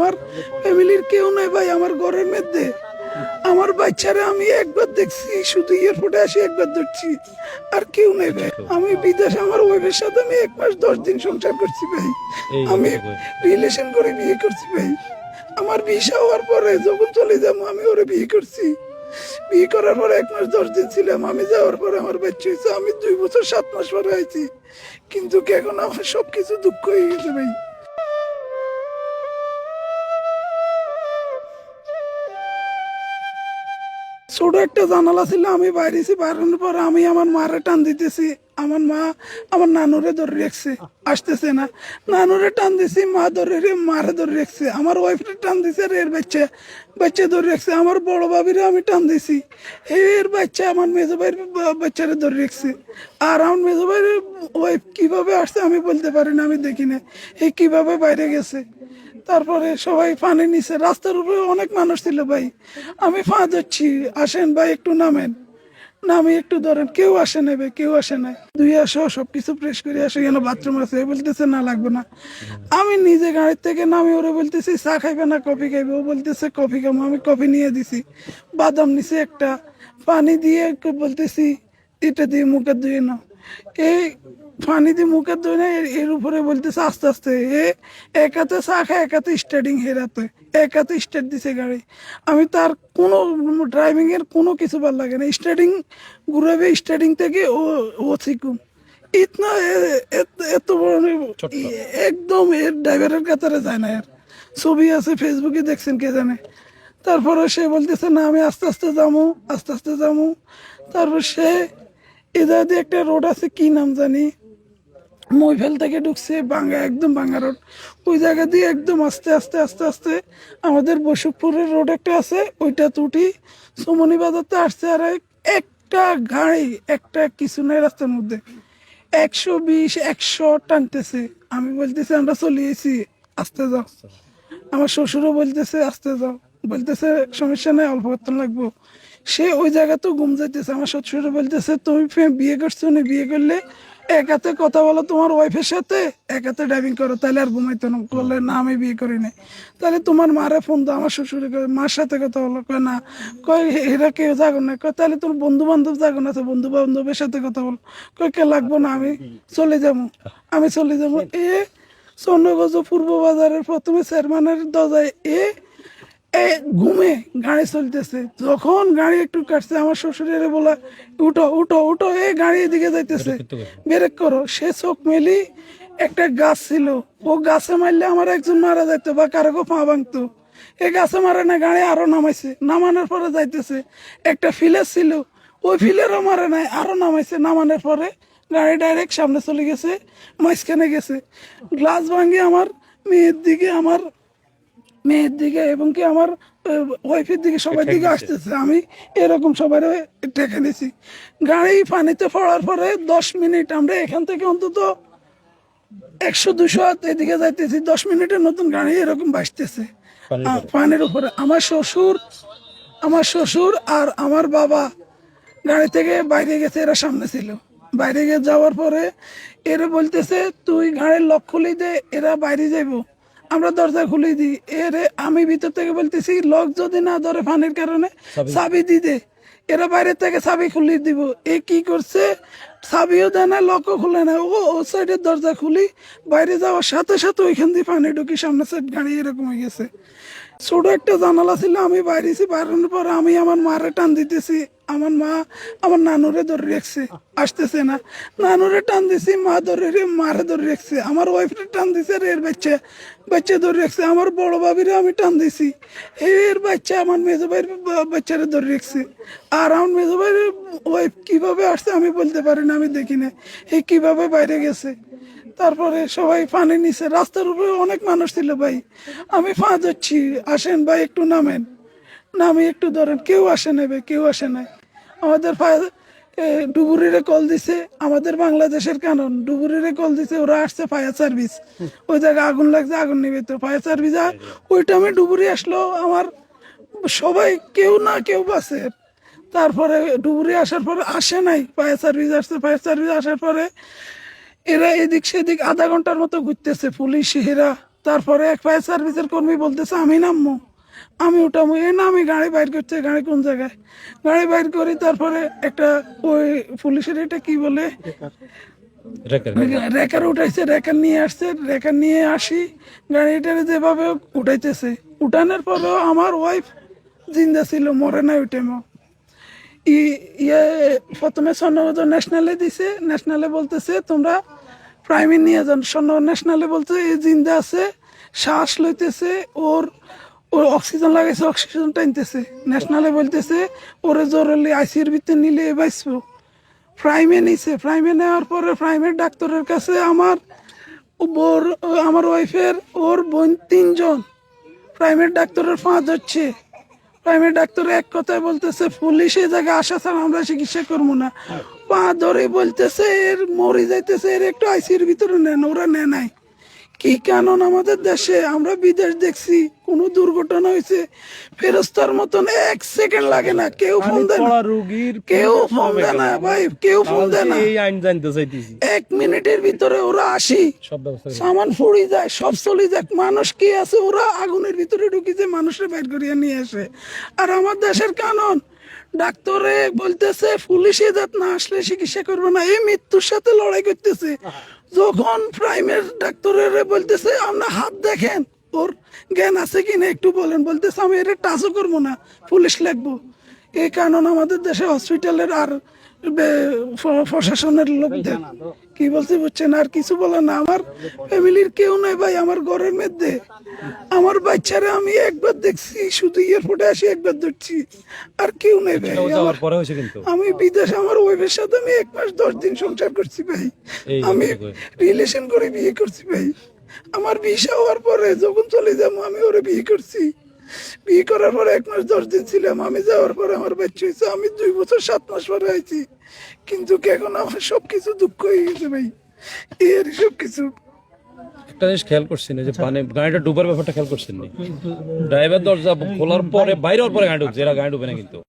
আমার ফ্যামিলির কেউ নাই ভাই আমার ঘরের মধ্যে। আমার বাচ্চারা আমি একবার দেখছি শুধু এয়ারপোর্টে আসি একবার ধরছি। আর কেউ নেই ভাই। আমি বিদেশ আমার ওয়াইফের সাথে আমি এক মাস দশ দিন সংসার করছি ভাই। আমি রিলেশন করে বিয়ে করছি ভাই। আমার ভিসা হওয়ার পরে যখন চলে যাব আমি ওরে বিয়ে করছি। বিয়ে করার পরে এক মাস দশ দিন ছিলাম আমি যাওয়ার পরে আমার বাচ্চা হয়েছে। আমি দুই বছর সাত মাস পরে আইছি। কিন্তু এখন আমার সবকিছু দুঃখ হয়ে গেছে ভাই। ছোট একটা জানালা ছিল আমি বাইরেছি বাইরানোর পর আমি আমার মারে টান দিতেছি। আমার মা আমার নানুরে ধরে রেখছে, আসতেছে না। নানুরে টান দিছি, মা ধরে রে- মারে ধরে রেখছে। আমার ওয়াইফরে টান দিছে রে এর বাচ্চা বাচ্চা ধরে রেখছে। আমার বড় বাবিরে আমি টান দিছি। এর বাচ্চা আমার মেজো ভাইয়ের বাচ্চারে ধরে রেখছে। আর আমার মেজো ভাইয়ের ওয়াইফ কীভাবে আসছে আমি বলতে পারি না, আমি দেখি না। এই কীভাবে বাইরে গেছে? তারপরে সবাই পানি নিছে। রাস্তার উপরে অনেক মানুষ ছিল ভাই। আমি ফা যাচ্ছি আসেন ভাই, একটু নামেন। নামি একটু ধরেন, কেউ আসে নেবে কেউ আসে নাই। দুই আসো, সবকিছু প্রেস করে আসে, কেন বাথরুম আছে বলতেছে, না লাগবে না। আমি নিজে গাড়ির থেকে নামি ওরে বলতেছি, চা খাইবে না, কফি খাইবে? ও বলতেছে, কফি খাব, আমি কফি নিয়ে দিছি। বাদাম নিছি একটা, পানি দিয়ে বলতেছি এটা দিয়ে মুখে ধুয়ে নাও। এই পানি দিয়ে মুখে ধুয়ে না এর- উপরে বলতেছে আস্তে আস্তে এ এক হাতে চা খায় এক হাতে স্টার্টিং হেরাতে এক হাতে স্টার্ট দিছে গাড়ি। আমি তার কোনো ড্রাইভিং এর কোনো কিছু ভালো লাগে না। স্টার্টিং ঘুরাবে স্টার্টিং থেকে ও ও শিখুন ইতনা এত বড় একদম এর ড্রাইভারের কাতারে যায় না এর। ছবি আছে ফেসবুকে দেখছেন কে জানে। তারপরে সে বলতেছে না আমি আস্তে আস্তে যাব আস্তে আস্তে যাব। তারপর সে এদের দিয়ে একটা রোড আছে, কি নাম জানি? মইফেল থেকে ঢুকছে, বাঙ্গা, একদম বাঙ্গা রোড। ওই জায়গা দিয়ে একদম আস্তে আস্তে আস্তে আস্তে আমাদের বসুকপুরের রোড একটা আছে, ওইটা তুটি সুমনি বাজারতে আসছে আর একটা গাড়ি, একটা কিছু নাই রাস্তার মধ্যে। একশো বিশ, একশো টানতেছে। আমি বলতেছি, আমরা চলে আস্তে যাও। আমার শ্বশুরও বলতেছে, আস্তে যাও। বলতেছে, সমস্যা নাই, অল্প করতে লাগবো। সে ওই জায়গাতেও ঘুম যাইতেছে। আমার শ্বশুর বলতেছে, তুমি বিয়ে করছ না? বিয়ে করলে এক হাতে কথা বলো তোমার ওয়াইফের সাথে, এক হাতে ড্রাইভিং করো, তাহলে আর ঘুমাইতো না। বললে না, আমি বিয়ে করি নাই। তাহলে তোমার মারে ফোন দাও, আমার শ্বশুরে মার সাথে কথা বলো। কয়, না। কয়, এরা কেউ যাগো না। কয়, তাহলে তোর বন্ধু বান্ধব যাগো না তো বন্ধু বান্ধবের সাথে কথা বলো। কয়, কে লাগবো না, আমি চলে যাব, আমি চলে যাব। এ চন্দ্রগঞ্জ পূর্ব বাজারের প্রথমে চেয়ারম্যানের দরজায় এ ঘুমে গাড়ি চলতেছে। যখন গাড়ি একটু কাটছে আমার শ্বশুরের বলা উঠো উঠো উঠো এ গাড়ি এদিকে যাইতেছে। ব্রেক করো। সে চোখ মেলি একটা গাছ ছিল। ও গাছে মারলে আমার একজন মারা যাইত বা কারও পা ভাঙতো। এ গাছে মারে না গাড়ি আরও নামাইছে। নামানোর পরে যাইতেছে একটা ফিলের ছিল। ওই ফিলেরও মারে নাই আরও নামাইছে। নামানোর পরে গাড়ি ডাইরেক্ট সামনে চলে গেছে মাঝখানে গেছে। গ্লাস ভাঙে আমার মেয়ের দিকে আমার মেয়ের দিকে এবং কি আমার ওয়াইফের দিকে সবার দিকে আসতেছে। আমি এরকম সবার টেকে নিছি। গাড়ি পানিতে পড়ার পরে দশ মিনিট আমরা এখান থেকে অন্তত একশো দুশো এদিকে যাইতেছি। দশ মিনিটের নতুন গাড়ি এরকম বাসতেছে। পানির উপরে। আমার শ্বশুর আমার শ্বশুর আর আমার বাবা গাড়ি থেকে বাইরে গেছে এরা সামনে ছিল। বাইরে গিয়ে যাওয়ার পরে এরা বলতেছে তুই গাড়ির লক খুলে দে এরা বাইরে যাইবো। আমরা দরজা খুলে দিই। এরে আমি ভিতর থেকে বলতেছি লোক যদি না ধরে পানির কারণে চাবি দি দে। এরা বাইরে থেকে চাবি খুলে দিব। এ কি করছে? চাবিও দেয় না লকও খুলে না। ও ও সাইডের দরজা খুলি। বাইরে যাওয়ার সাথে সাথে ওইখান দিয়ে পানি ঢুকি সামনে সাইড গাড়ি এরকম হয়ে গেছে। ছোট একটা জানালা ছিল, আমি বাইরেছি বাইরানোর পরে আমি আমার মারে টান দিতেছি। আমার মা আমার নানুরে ধরে রেখছে, আসতেছে না। নানুরে টান দিছি, মা ধরে রে- মারে ধরে রেখছে। আমার ওয়াইফরে টান দিছে আর এর বাচ্চা বাচ্চা ধরে রেখছে। আমার বড় বাবিরে আমি টান দিছি। এর বাচ্চা আমার মেজো ভাইয়ের বাচ্চারে ধরে রেখছে। আর আমার মেজো ভাইয়ের ওয়াইফ কীভাবে আসছে আমি বলতে পারি না, আমি দেখি না। এই কীভাবে বাইরে গেছে? তারপরে সবাই পানি নিছে। রাস্তার উপরে অনেক মানুষ ছিল ভাই। আমি ফা যাচ্ছি আসেন ভাই, একটু নামেন। নামি একটু ধরেন, কেউ আসে নেবে কেউ আসে নাই। আমাদের ডুবুরিরে কল দিছে। আমাদের বাংলাদেশের কারণ ডুবুরিরে কল দিছে, ওরা আসছে ফায়ার সার্ভিস। ওই জায়গায় আগুন লাগছে, আগুন নিবে তো। ফায়ার সার্ভিস আর ওই টাইমে ডুবুরি আসলো, আমার সবাই কেউ না কেউ বাসে। তারপরে ডুবুরি আসার পরে আসে নাই। ফায়ার সার্ভিস আসছে, ফায়ার সার্ভিস আসার পরে এরা এদিক সেদিক আধা ঘণ্টার মতো ঘুরতেছে পুলিশ এরা। তারপরে এক ফায়ার সার্ভিসের কর্মী বলতেছে আমি নামবো আমি উঠামো। এ না আমি গাড়ি বাইর করছে গাড়ি কোন জায়গায়? গাড়ি বাইর করি তারপরে একটা ওই পুলিশের এটা কি বলে? রেকার উঠাইছে রেকার নিয়ে আসছে রেকার নিয়ে আসি। গাড়িটার যেভাবে উঠাইতেছে। উঠানোর পরেও আমার ওয়াইফ জিন্দা ছিল মরে নাই ওই ই- ইয়ে প্রথমে স্বর্ণগত ন্যাশনালে দিছে ন্যাশনালে বলতেছে তোমরা প্রাইমে নিয়ে যান। স্বর্ণ ন্যাশনালে বলতে এই জিন্দা আছে, শ্বাস লইতেছে, ওর ওর অক্সিজেন লাগাইছে অক্সিজেন টানতেছে ন্যাশনালে বলতেছে, ওরে জরুরি আইসির ভিতরে নিলে বাঁচবো প্রাইমে নিছে। প্রাইমে নেওয়ার পরে প্রাইমের ডাক্তারের কাছে আমার ওর আমার ওয়াইফের, ওর বোন তিনজন। প্রাইভেট ডাক্তারের ফাঁদ হচ্ছে। প্রাইভেট ডাক্তার এক কথায় বলতেছে, পুলিশ এই জায়গায় আসা ছাড়া আমরা চিকিৎসা করব না। পা ধরে বলতেছে এর মরে যাইতেছে এর একটু আইসির ভিতরে নেন ওরা নেয় নাই। কি কারণ আমাদের দেশে? আমরা বিদেশ দেখছি কোনো দুর্ঘটনা হয়েছে। ফেরস্তার মতন এক সেকেন্ড লাগে না কেউ ফোন দেয় না। রোগীর কেউ ফোন দেয় না ভাই কেউ ফোন দেয় না। এই আইন জানতে চাইতেছি। এক মিনিটের ভিতরে ওরা আসি। সামান ফুড়ি যায় সব চলে যায়। মানুষ কি আছে? ওরা আগুনের ভিতরে ঢুকিছে মানুষের বাইর করিয়া নিয়ে আসে। আর আমার দেশের কানন ডাক্তারে বলতেছে, পুলিশে যাত না আসলে চিকিৎসা করবে না। এই মৃত্যুর সাথে লড়াই করতেছে। যখন প্রাইমের ডাক্তারের বলতেছে আপনার হাত দেখেন, ওর জ্ঞান আছে কি না একটু বলেন। বলতেছে, আমি এটা টাচও করব না, পুলিশ লাগবো। এই কারণ আমাদের দেশে হসপিটালের আর প্রশাসনের লোকদের কি বলতে বুঝছেন আর কিছু বলে না। আমার ফ্যামিলির কেউ নাই ভাই আমার ঘরের মধ্যে। আমার বাচ্চারা আমি একবার দেখছি শুধু এয়ারপোর্টে আসি একবার ধরছি। আর কেউ নেই ভাই। যাওয়ার পরে আমি বিদেশ আমার ওয়াইফের সাথে আমি এক মাস দশ দিন সংসার করছি ভাই। আমি রিলেশন করে বিয়ে করছি ভাই। আমার ভিসা হওয়ার পরে যখন চলে যাব আমি ওরে বিয়ে করছি। বিয়ে করার পরে এক মাস দশ দিন ছিলাম আমি যাওয়ার পরে আমার বাচ্চা হয়েছে আমি দুই বছর সাত মাস পরে আইছি। কিন্তু কি এখন আমার সবকিছু দুঃখ হয়ে গেছে ভাই। এর সব কিছু একটা জিনিস খেয়াল করছেন যে পানি গাড়িটা ডুবার ব্যাপারটা খেয়াল করছেন নি? ড্রাইভার দরজা খোলার পরে বাইরে হওয়ার পরে গাড়ি ঢুকছে এরা গাড়ি ডুবে না কিন্তু।